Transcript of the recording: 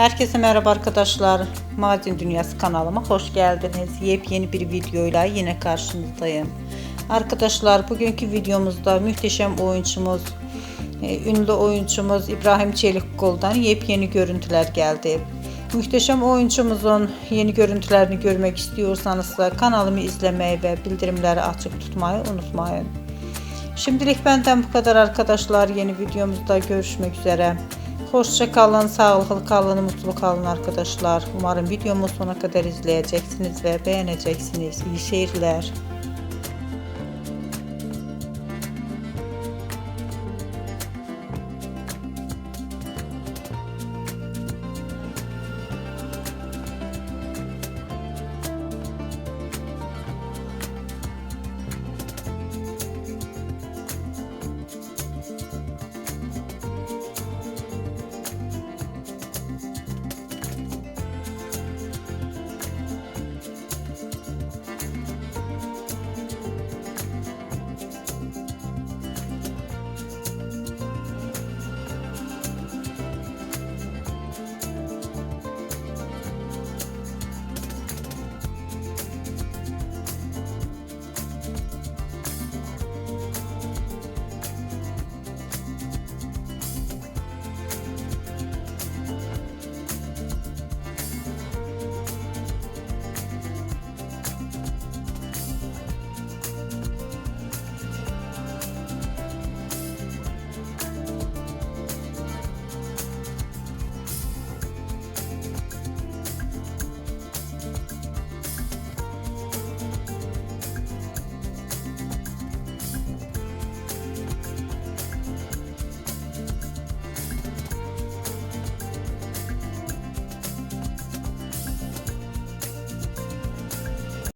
Herkese merhaba arkadaşlar. Magazin Dünyası kanalıma hoş geldiniz. Yepyeni bir videoyla yine karşınızdayım. Arkadaşlar bugünkü videomuzda muhteşem oyuncumuz, e, ünlü oyuncumuz İbrahim Çelikkol'dan yepyeni görüntüler geldi. Muhteşem oyuncumuzun yeni görüntülerini görmek istiyorsanız da kanalımı izlemeyi ve bildirimleri açık tutmayı unutmayın. Şimdilik benden bu kadar arkadaşlar. Yeni videomuzda görüşmek üzere. Hoşça kalın, sağlıklı kalın, mutlu kalın arkadaşlar. Umarım videomu sona kadar izleyeceksiniz ve beğeneceksiniz. İyi seyirler.